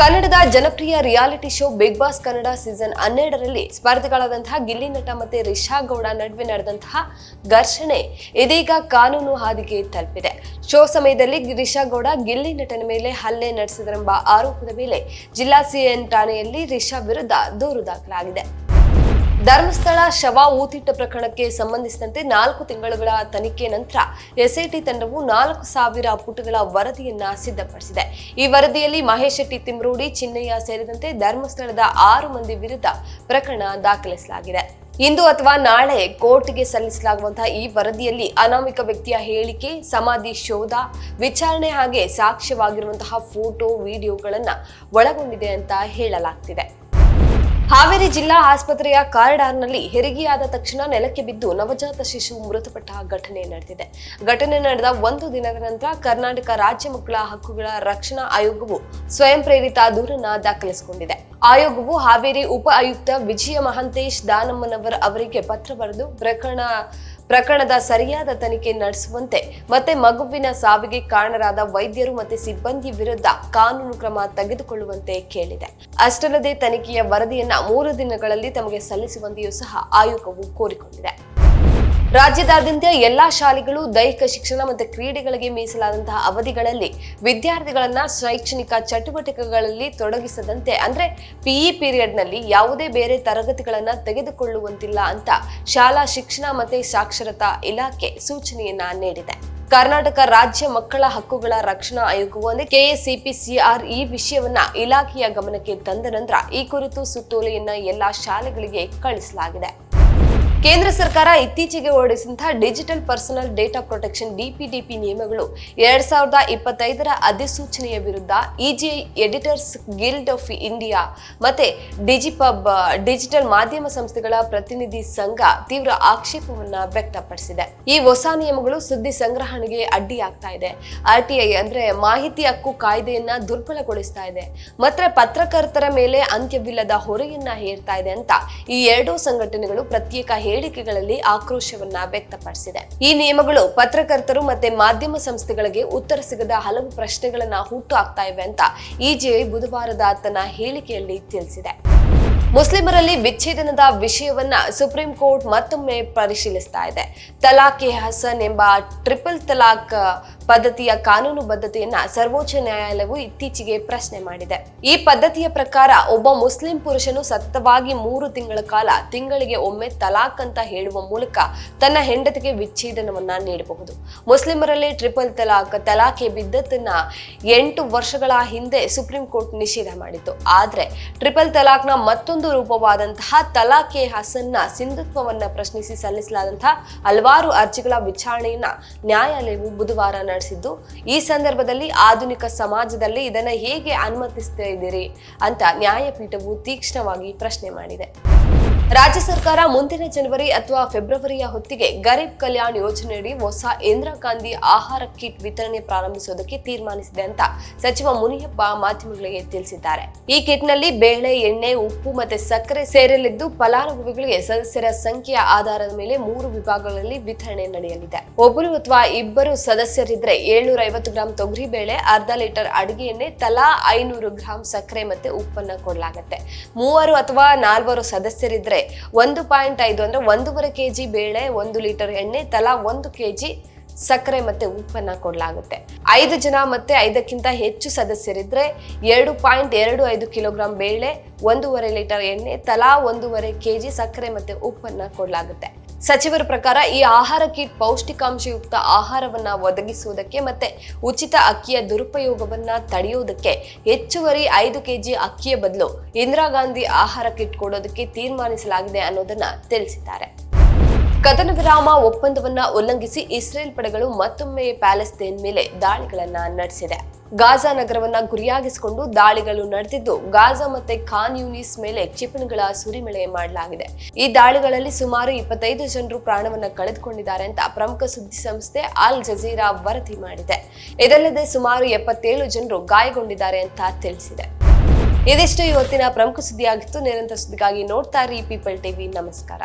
ಕನ್ನಡದ ಜನಪ್ರಿಯ reality show Bigg Boss Kannada season ಹನ್ನೆರಡರಲ್ಲಿ ಸ್ಪರ್ಧಿಗಳಾದಂತಹ ಗಿಲ್ಲಿ ನಟ ಮತ್ತೆ ರಿಷಾ ಗೌಡ ನಡುವೆ ನಡೆದಂತಹ ಘರ್ಷಣೆ ಇದೀಗ ಕಾನೂನು ಹಾದಿಗೆ ತಲುಪಿದೆ. ಶೋ ಸಮಯದಲ್ಲಿ ರಿಷಾ ಗೌಡ ಗಿಲ್ಲಿ ನಟನ ಮೇಲೆ ಹಲ್ಲೆ ನಡೆಸಿದರೆಂಬ ಆರೋಪದ ಮೇಲೆ ಜಿಲ್ಲಾ ಸಿಎನ್ ಠಾಣೆಯಲ್ಲಿ ರಿಷಾ ವಿರುದ್ಧ ದೂರು ದಾಖಲಾಗಿದೆ. ಧರ್ಮಸ್ಥಳ ಶವ ಊತಿಟ್ಟ ಪ್ರಕರಣಕ್ಕೆ ಸಂಬಂಧಿಸಿದಂತೆ ನಾಲ್ಕು ತಿಂಗಳುಗಳ ತನಿಖೆ ನಂತರ ಎಸ್ಐಟಿ ತಂಡವು ನಾಲ್ಕು ಸಾವಿರ ಪುಟಗಳ ವರದಿಯನ್ನ ಸಿದ್ಧಪಡಿಸಿದೆ. ಈ ವರದಿಯಲ್ಲಿ ಮಹೇಶ್ ಶೆಟ್ಟಿ ತಿಮ್ರೋಡಿ, ಚಿನ್ನಯ್ಯ ಸೇರಿದಂತೆ ಧರ್ಮಸ್ಥಳದ ಆರು ಮಂದಿ ವಿರುದ್ಧ ಪ್ರಕರಣ ದಾಖಲಿಸಲಾಗಿದೆ. ಇಂದು ಅಥವಾ ನಾಳೆ ಕೋರ್ಟ್ಗೆ ಸಲ್ಲಿಸಲಾಗುವಂತಹ ಈ ವರದಿಯಲ್ಲಿ ಅನಾಮಿಕ ವ್ಯಕ್ತಿಯ ಹೇಳಿಕೆ, ಸಮಾಧಿ ಶೋಧ, ವಿಚಾರಣೆ ಹಾಗೆ ಸಾಕ್ಷ್ಯವಾಗಿರುವಂತಹ ಫೋಟೋ, ವಿಡಿಯೋಗಳನ್ನು ಒಳಗೊಂಡಿದೆ ಅಂತ ಹೇಳಲಾಗ್ತಿದೆ. ಹಾವೇರಿ ಜಿಲ್ಲಾ ಆಸ್ಪತ್ರೆಯ ಕಾರಿಡಾರ್ನಲ್ಲಿ ಹೆರಿಗೆಯಾದ ತಕ್ಷಣ ನೆಲಕ್ಕೆ ಬಿದ್ದು ನವಜಾತ ಶಿಶು ಮೃತಪಟ್ಟ ಘಟನೆ ನಡೆದಿದೆ. ಘಟನೆ ನಡೆದ ಒಂದು ದಿನದ ನಂತರ ಕರ್ನಾಟಕ ರಾಜ್ಯ ಮಕ್ಕಳ ಹಕ್ಕುಗಳ ರಕ್ಷಣಾ ಆಯೋಗವು ಸ್ವಯಂ ಪ್ರೇರಿತ ದೂರನ್ನ ದಾಖಲಿಸಿಕೊಂಡಿದೆ. ಆಯೋಗವು ಹಾವೇರಿ ಉಪ ಆಯುಕ್ತ ವಿಜಯ ಮಹಾಂತೇಶ್ ದಾನಮ್ಮನವರ್ ಅವರಿಗೆ ಪತ್ರ ಬರೆದು ಪ್ರಕರಣ, ಪ್ರಕರಣದ ಸರಿಯಾದ ತನಿಖೆ ನಡೆಸುವಂತೆ, ಮತ್ತೆ ಮಗುವಿನ ಸಾವಿಗೆ ಕಾರಣರಾದ ವೈದ್ಯರು ಮತ್ತೆ ಸಿಬ್ಬಂದಿ ವಿರುದ್ಧ ಕಾನೂನು ಕ್ರಮ ತೆಗೆದುಕೊಳ್ಳುವಂತೆ ಕೇಳಿದೆ. ಅಷ್ಟಲ್ಲದೆ ತನಿಖೆಯ ವರದಿಯನ್ನ ಮೂರು ದಿನಗಳಲ್ಲಿ ತಮಗೆ ಸಲ್ಲಿಸುವಂತೆಯೂ ಸಹ ಆಯೋಗವು ಕೋರಿಕೊಂಡಿದೆ. ರಾಜ್ಯದಾದ್ಯಂತ ಎಲ್ಲಾ ಶಾಲೆಗಳು ದೈಹಿಕ ಶಿಕ್ಷಣ ಮತ್ತು ಕ್ರೀಡೆಗಳಿಗೆ ಮೀಸಲಾದಂತಹ ಅವಧಿಗಳಲ್ಲಿ ವಿದ್ಯಾರ್ಥಿಗಳನ್ನ ಶೈಕ್ಷಣಿಕ ಚಟುವಟಿಕೆಗಳಲ್ಲಿ ತೊಡಗಿಸದಂತೆ, ಅಂದ್ರೆ ಪಿಇ ಪೀರಿಯಡ್ನಲ್ಲಿ ಯಾವುದೇ ಬೇರೆ ತರಗತಿಗಳನ್ನ ತೆಗೆದುಕೊಳ್ಳುವಂತಿಲ್ಲ ಅಂತ ಶಾಲಾ ಶಿಕ್ಷಣ ಮತ್ತು ಸಾಕ್ಷರತಾ ಇಲಾಖೆ ಸೂಚನೆಯನ್ನ ನೀಡಿದೆ. ಕರ್ನಾಟಕ ರಾಜ್ಯ ಮಕ್ಕಳ ಹಕ್ಕುಗಳ ರಕ್ಷಣಾ ಆಯೋಗವು ಅಂದ್ರೆ ಕೆಎಸಿಪಿಸಿಆರ್ ಈ ವಿಷಯವನ್ನ ಇಲಾಖೆಯ ಗಮನಕ್ಕೆ ತಂದ ನಂತರ ಈ ಕುರಿತು ಸುತ್ತೋಲೆಯನ್ನ ಎಲ್ಲಾ ಶಾಲೆಗಳಿಗೆ ಕಳಿಸಲಾಗಿದೆ. ಕೇಂದ್ರ ಸರ್ಕಾರ ಇತ್ತೀಚೆಗೆ ಹೊರಡಿಸಿದಂತಹ digital personal data protection DPDP ನಿಯಮಗಳು ಎರಡ್ ಸಾವಿರದ ಇಪ್ಪತ್ತೈದರ ಅಧಿಸೂಚನೆಯ ವಿರುದ್ಧ EGI editors guild of India ಮತ್ತೆ ಡಿಜಿಪಬ್, ಡಿಜಿಟಲ್ ಮಾಧ್ಯಮ ಸಂಸ್ಥೆಗಳ ಪ್ರತಿನಿಧಿ ಸಂಘ ತೀವ್ರ ಆಕ್ಷೇಪವನ್ನ ವ್ಯಕ್ತಪಡಿಸಿದೆ. ಈ ಹೊಸ ನಿಯಮಗಳು ಸುದ್ದಿ ಸಂಗ್ರಹಣೆಗೆ ಅಡ್ಡಿಯಾಗ್ತಾ ಇದೆ. ಆರ್ಟಿಐ ಅಂದ್ರೆ ಮಾಹಿತಿ ಹಕ್ಕು ಕಾಯ್ದೆಯನ್ನ ದುರ್ಬಲಗೊಳಿಸ್ತಾ ಇದೆ. ಮತ್ತೆ ಪತ್ರಕರ್ತರ ಮೇಲೆ ಅಂತ್ಯವಿಲ್ಲದ ಹೊರೆಯನ್ನ ಹೇರ್ತಾ ಇದೆ ಅಂತ ಈ ಎರಡೂ ಸಂಘಟನೆಗಳು ಪ್ರತ್ಯೇಕ ಹೇಳಿಕೆಗಳಲ್ಲಿ ಆಕ್ರೋಶವನ್ನ ವ್ಯಕ್ತಪಡಿಸಿದೆ. ಈ ನಿಯಮಗಳು ಪತ್ರಕರ್ತರು ಮತ್ತೆ ಮಾಧ್ಯಮ ಸಂಸ್ಥೆಗಳಿಗೆ ಉತ್ತರ ಸಿಗದ ಹಲವು ಪ್ರಶ್ನೆಗಳನ್ನ ಹುಟ್ಟು ಹಾಕ್ತಾ ಇವೆ ಅಂತ ಇಜಿಐ ಬುಧವಾರದ ತನ್ನ ಹೇಳಿಕೆಯಲ್ಲಿ ತಿಳಿಸಿದೆ. ಮುಸ್ಲಿಮರಲ್ಲಿ ವಿಚ್ಛೇದನದ ವಿಷಯವನ್ನ ಸುಪ್ರೀಂ ಕೋರ್ಟ್ ಮತ್ತೊಮ್ಮೆ ಪರಿಶೀಲಿಸ್ತಾ ಇದೆ. ತಲಾಖ್ ಎ ಹಸನ್ ಎಂಬ ಟ್ರಿಪಲ್ ತಲಾಕ್ ಪದ್ಧತಿಯ ಕಾನೂನು ಬದ್ಧತೆಯನ್ನ ಸರ್ವೋಚ್ಚ ನ್ಯಾಯಾಲಯವು ಇತ್ತೀಚೆಗೆ ಪ್ರಶ್ನೆ ಮಾಡಿದೆ. ಈ ಪದ್ಧತಿಯ ಪ್ರಕಾರ ಒಬ್ಬ ಮುಸ್ಲಿಂ ಪುರುಷನು ಸತತವಾಗಿ ಮೂರು ತಿಂಗಳ ಕಾಲ ತಿಂಗಳಿಗೆ ಒಮ್ಮೆ ತಲಾಕ್ ಅಂತ ಹೇಳುವ ಮೂಲಕ ತನ್ನ ಹೆಂಡತಿಗೆ ವಿಚ್ಛೇದನವನ್ನ ನೀಡಬಹುದು. ಮುಸ್ಲಿಮರಲ್ಲಿ ಟ್ರಿಪಲ್ ತಲಾಖ್, ತಲಾಖೆ ಬಿದ್ದತ್ತನ್ನ ಎಂಟು ವರ್ಷಗಳ ಹಿಂದೆ ಸುಪ್ರೀಂ ಕೋರ್ಟ್ ನಿಷೇಧ ಮಾಡಿತ್ತು. ಆದ್ರೆ ಟ್ರಿಪಲ್ ತಲಾಕ್ನ ಮತ್ತೊಂದು ರೂಪವಾದಂತಹ ತಲಾಖೆ ಹಸನ್ನ ಸಿಂಧುತ್ವವನ್ನ ಪ್ರಶ್ನಿಸಿ ಸಲ್ಲಿಸಲಾದಂತಹ ಹಲವಾರು ಅರ್ಜಿಗಳ ವಿಚಾರಣೆಯನ್ನ ನ್ಯಾಯಾಲಯವು ಬುಧವಾರ ನಡೆಸಿದ್ದು. ಈ ಸಂದರ್ಭದಲ್ಲಿ ಆಧುನಿಕ ಸಮಾಜದಲ್ಲಿ ಇದನ್ನ ಹೇಗೆ ಅನುಮತಿಸ್ತಾ ಇದ್ದೀರಿ ಅಂತ ನ್ಯಾಯಪೀಠವು ತೀಕ್ಷ್ಣವಾಗಿ ಪ್ರಶ್ನೆ ಮಾಡಿದೆ. ರಾಜ್ಯ ಸರ್ಕಾರ ಮುಂದಿನ ಜನವರಿ ಅಥವಾ ಫೆಬ್ರವರಿಯ ಹೊತ್ತಿಗೆ ಗರೀಬ್ ಕಲ್ಯಾಣ್ ಯೋಜನೆಯಡಿ ಹೊಸ ಇಂದಿರಾ ಗಾಂಧಿ ಆಹಾರ ಕಿಟ್ ವಿತರಣೆ ಪ್ರಾರಂಭಿಸುವುದಕ್ಕೆ ತೀರ್ಮಾನಿಸಿದೆ ಅಂತ ಸಚಿವ ಮುನಿಯಪ್ಪ ಮಾಧ್ಯಮಗಳಿಗೆ ತಿಳಿಸಿದ್ದಾರೆ. ಈ ಕಿಟ್ನಲ್ಲಿ ಬೇಳೆ, ಎಣ್ಣೆ, ಉಪ್ಪು ಮತ್ತೆ ಸಕ್ಕರೆ ಸೇರಲಿದ್ದು ಫಲಾನುಭವಿಗಳಿಗೆ ಸದಸ್ಯರ ಸಂಖ್ಯೆಯ ಆಧಾರದ ಮೇಲೆ ಮೂರು ವಿಭಾಗಗಳಲ್ಲಿ ವಿತರಣೆ ನಡೆಯಲಿದೆ. ಒಬ್ಬರು ಅಥವಾ ಇಬ್ಬರು ಸದಸ್ಯರಿದ್ರೆ ಏಳ್ನೂರ ಐವತ್ತು ಗ್ರಾಂ ತೊಗರಿ ಬೇಳೆ, ಅರ್ಧ ಲೀಟರ್ ಅಡಿಗೆ ಎಣ್ಣೆ, ತಲಾ ಐನೂರು ಗ್ರಾಂ ಸಕ್ಕರೆ ಮತ್ತೆ ಉಪ್ಪನ್ನ ಕೊಡಲಾಗುತ್ತೆ. ಮೂವರು ಅಥವಾ ನಾಲ್ವರು ಸದಸ್ಯರಿದ್ರೆ ಒಂದು ಪಾಯಿಂಟ್ ಐದು ಅಂದರೆ ಒಂದೂವರೆ ಕೆಜಿ ಬೇಳೆ, ಒಂದು ಲೀಟರ್ ಎಣ್ಣೆ, ತಲಾ ಒಂದು ಕೆಜಿ ಸಕ್ಕರೆ ಮತ್ತೆ ಉಪ್ಪನ್ನ ಕೊಡಲಾಗುತ್ತೆ. ಐದು ಜನ ಮತ್ತೆ ಐದಕ್ಕಿಂತ ಹೆಚ್ಚು ಸದಸ್ಯರಿದ್ರೆ ಎರಡು ಪಾಯಿಂಟ್ ಎರಡು ಐದು ಕಿಲೋಗ್ರಾಂ ಬೇಳೆ, ಒಂದೂವರೆ ಲೀಟರ್ ಎಣ್ಣೆ, ತಲಾ ಒಂದೂವರೆ ಕೆಜಿ ಸಕ್ಕರೆ ಮತ್ತೆ ಉಪ್ಪನ್ನ ಕೊಡಲಾಗುತ್ತೆ. ಸಚಿವರ ಪ್ರಕಾರ ಈ ಆಹಾರ ಕಿಟ್ ಪೌಷ್ಟಿಕಾಂಶಯುಕ್ತ ಆಹಾರವನ್ನ ಒದಗಿಸುವುದಕ್ಕೆ ಮತ್ತೆ ಉಚಿತ ಅಕ್ಕಿಯ ದುರುಪಯೋಗವನ್ನ ತಡೆಯುವುದಕ್ಕೆ ಹೆಚ್ಚುವರಿ ಐದು ಕೆಜಿ ಅಕ್ಕಿಯ ಬದಲು ಇಂದಿರಾ ಗಾಂಧಿ ಆಹಾರ ಕಿಟ್ ಕೊಡೋದಕ್ಕೆ ತೀರ್ಮಾನಿಸಲಾಗಿದೆ ಅನ್ನೋದನ್ನ ತಿಳಿಸಿದ್ದಾರೆ. ಕದನ ವಿರಾಮ ಒಪ್ಪಂದವನ್ನ ಉಲ್ಲಂಘಿಸಿ ಇಸ್ರೇಲ್ ಪಡೆಗಳು ಮತ್ತೊಮ್ಮೆ ಪ್ಯಾಲೆಸ್ತೇನ್ ಮೇಲೆ ದಾಳಿಗಳನ್ನ ನಡೆಸಿದೆ. ಗಾಜಾ ನಗರವನ್ನ ಗುರಿಯಾಗಿಸಿಕೊಂಡು ದಾಳಿಗಳು ನಡೆದಿದ್ದು, ಗಾಜಾ ಮತ್ತೆ ಖಾನ್ ಯೂನಿಸ್ ಮೇಲೆ ಕ್ಷಿಪಣಿಗಳ ಸುರಿಮಳೆ ಮಾಡಲಾಗಿದೆ. ಈ ದಾಳಿಗಳಲ್ಲಿ ಸುಮಾರು ಇಪ್ಪತ್ತೈದು ಜನರು ಪ್ರಾಣವನ್ನ ಕಳೆದುಕೊಂಡಿದ್ದಾರೆ ಅಂತ ಪ್ರಮುಖ ಸುದ್ದಿ ಸಂಸ್ಥೆ ಅಲ್ ಜಜೀರಾ ವರದಿ ಮಾಡಿದೆ. ಇದಲ್ಲದೆ ಸುಮಾರು ಎಪ್ಪತ್ತೇಳು ಜನರು ಗಾಯಗೊಂಡಿದ್ದಾರೆ ಅಂತ ತಿಳಿಸಿದೆ. ಇದಿಷ್ಟು ಇವತ್ತಿನ ಪ್ರಮುಖ ಸುದ್ದಿಯಾಗಿತ್ತು. ನಿರಂತರ ಸುದ್ದಿಗಾಗಿ ನೋಡ್ತಾ ಇರಿ ಪೀಪಲ್ ಟಿವಿ ನಮಸ್ಕಾರ.